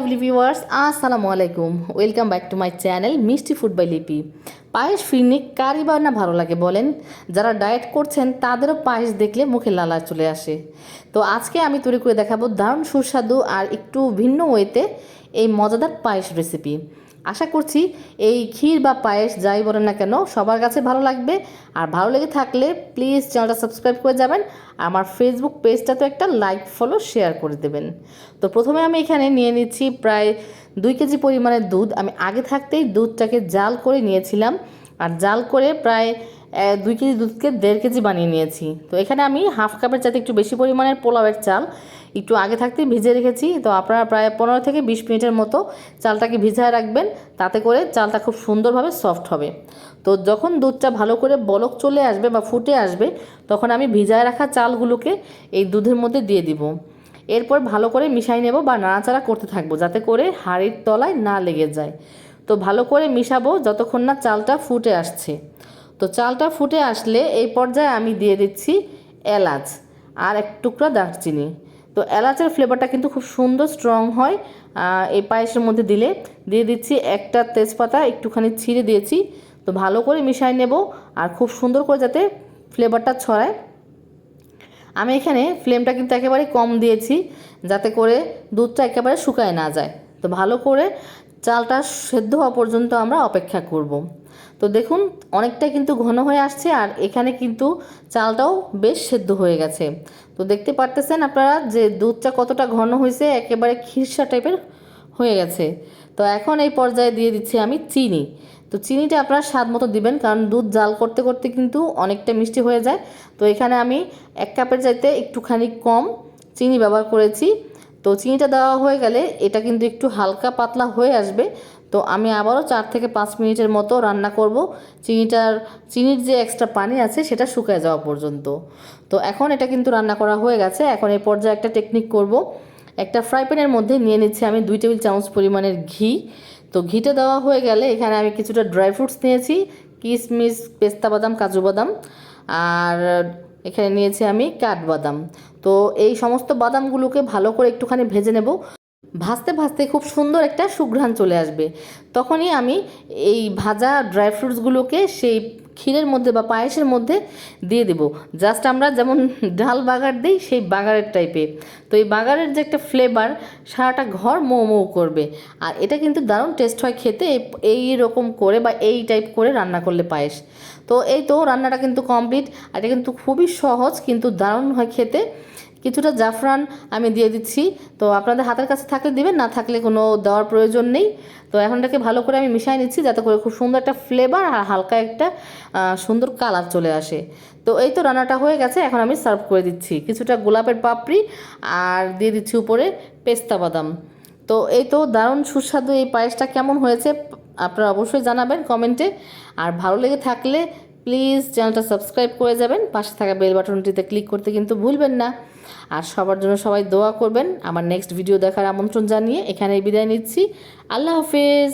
Viewers আসসালামু আলাইকুম welcome back to my channel মিষ্টি ফুড বাই লিপি পায়েস ফিরনি কারি বা না ভালো লাগে বলেন। যারা ডায়েট করছেন তাদেরও পায়েস দেখলে মুখে লালা চলে আসে। তো আজকে আমি তৈরি করে দেখাবো দারুণ সুস্বাদু আর একটু ভিন্ন ওয়েতে এই মজাদার পায়েস রেসিপি আশা করছি এই ক্ষীর বা পায়েস যাই বলেন না কেন সবার কাছে ভালো লাগবে। আর ভালো লেগে থাকলে প্লিজ চ্যানেলটা সাবস্ক্রাইব করে যাবেন। আমার ফেসবুক পেজটা তো একটা লাইক ফলো শেয়ার করে দেবেন। তো প্রথমে আমি এখানে নিয়ে নিচ্ছি প্রায় দুই কেজি পরিমাণের দুধ। আমি আগে থাকতেই দুধটাকে জাল করে নিয়েছিলাম। আর জাল করে প্রায় দুই কেজি দুধকে দেড় কেজি বানিয়ে নিয়েছি। তো এখানে আমি হাফ কাপের চাইতে একটু বেশি পরিমাণের পোলাওয়ের চাল একটু আগে থাকতেই ভিজে রেখেছি। তো আপনারা প্রায় পনেরো থেকে বিশ মিনিটের মতো চালটাকে ভিজায় রাখবেন। তাতে করে চালটা খুব সুন্দরভাবে সফট হবে। তো যখন দুধটা ভালো করে বলক চলে আসবে বা ফুটে আসবে, তখন আমি ভিজায় রাখা চালগুলোকে এই দুধের মধ্যে দিয়ে দিব। এরপর ভালো করে মিশাই নেব বা নাড়াচাড়া করতে থাকব, যাতে করে হাঁড়ির তলায় না লেগে যায়। তো ভালো করে মিশাবো যতক্ষণ না চালটা ফুটে আসছে। তো চালটা ফুটে আসলে এই পর্যায়ে আমি দিয়ে দিচ্ছি এলাচ আর এক টুকরা দারচিনি। তো এলাচের ফ্লেভারটা কিন্তু খুব সুন্দর স্ট্রং হয়। এই পায়েসের মধ্যে দিলে দিয়ে দিচ্ছি একটা তেজপাতা, একটুখানি ছিঁড়ে দিয়েছি। তো ভালো করে মিশাই নেব আর খুব সুন্দর করে যাতে ফ্লেভারটা ছড়ায়। আমি এখানে ফ্লেমটা কিন্তু একেবারে কম দিয়েছি, যাতে করে দুধটা একেবারে শুকায় না যায়। তো ভালো করে চালটা সেদ্ধ হওয়া পর্যন্ত আমরা অপেক্ষা করব। তো দেখুন, অনেকটাই কিন্তু ঘন হয়ে আসছে আর এখানে কিন্তু চালটাও বেশ সেদ্ধ হয়ে গেছে। তো দেখতে পারতেছেন আপনারা যে দুধটা কতটা ঘন হয়েছে, একেবারে খিরসা টাইপের হয়ে গেছে। তো এখন এই পর্যায়ে দিয়ে দিচ্ছি আমি চিনি। তো চিনিটা আপনারা স্বাদ মতো দিবেন, কারণ দুধ জাল করতে করতে কিন্তু অনেকটা মিষ্টি হয়ে যায়। তো এখানে আমি এক কাপের চাইতে একটুখানি কম চিনি ব্যবহার করেছি। তো চিনিটা দেওয়া হয়ে গেলে এটা কিন্তু একটু হালকা পাতলা হয়ে আসবে। তো আমি আবারও চার থেকে পাঁচ মিনিটের মতো রান্না করব। চিনিটার, চিনির যে এক্সট্রা পানি আছে সেটা শুকায় যাওয়া পর্যন্ত। তো এখন এটা কিন্তু রান্না করা হয়ে গেছে। এখন এই পর্যায়ে একটা টেকনিক করব। একটা ফ্রাই প্যানের মধ্যে নিয়ে নিচ্ছি আমি দুই টেবিল চামচ পরিমাণের ঘি। তো ঘিটা দেওয়া হয়ে গেলে এখানে আমি কিছুটা ড্রাই ফ্রুটস নিয়েছি কিশমিশ পেস্তা বাদাম, কাজু বাদাম, আর এখানে নিয়েছি আমি কাঠবাদাম তো এই সমস্ত বাদামগুলোকে ভালো করে একটুখানি ভেজে নেব। ভাজতে ভাজতে খুব সুন্দর একটা সুঘ্রাণ চলে আসবে। তখনই আমি এই ভাজা ড্রাই ফ্রুটসগুলোকে সেই ক্ষীরের মধ্যে বা পায়েসের মধ্যে দিয়ে দেব। জাস্ট আমরা যেমন ডাল বাগার দিই, সেই বাগারের টাইপে তো এই বাগারের যে একটা ফ্লেভার সারাটা ঘর মৌ মৌ করবে। আর এটা কিন্তু দারুণ টেস্ট হয় খেতে, এই- রকম করে বা এই টাইপ করে রান্না করলে পায়েস। তো এই তো রান্নাটা কিন্তু কমপ্লিট আর এটা কিন্তু খুবই সহজ, কিন্তু দারুণ হয় খেতে। কিছুটা জাফরান আমি দিয়ে দিচ্ছি। তো আপনাদের হাতের কাছে থাকলে দিবেন, না থাকলে কোনো দেওয়ার প্রয়োজন নেই। তো এখন এটাকে ভালো করে আমি মিশিয়ে নিচ্ছি যাতে করে খুব সুন্দর একটা ফ্লেভার আর হালকা একটা সুন্দর কালার চলে আসে। তো এই তো রান্নাটা হয়ে গেছে, এখন আমি সার্ভ করে দিচ্ছি। কিছুটা গোলাপের পাপড়ি আর দিয়ে দিচ্ছি উপরে পেস্তা বাদাম। তো এই তো দারুণ সুস্বাদু এই পায়েসটা কেমন হয়েছে, আপনারা অবশ্যই জানাবেন কমেন্টে। আর ভালো লেগে থাকলে প্লিজ চ্যানেলটা সাবস্ক্রাইব করে যাবেন। পাশে থাকা বেল বাটনটিতে ক্লিক করতে কিন্তু ভুলবেন না। আর সবার জন্য সবাই দোয়া করবেন। আমার নেক্সট ভিডিও দেখার আমন্ত্রণ জানিয়ে এখানেই বিদায় নিচ্ছি। আল্লাহ হাফেজ।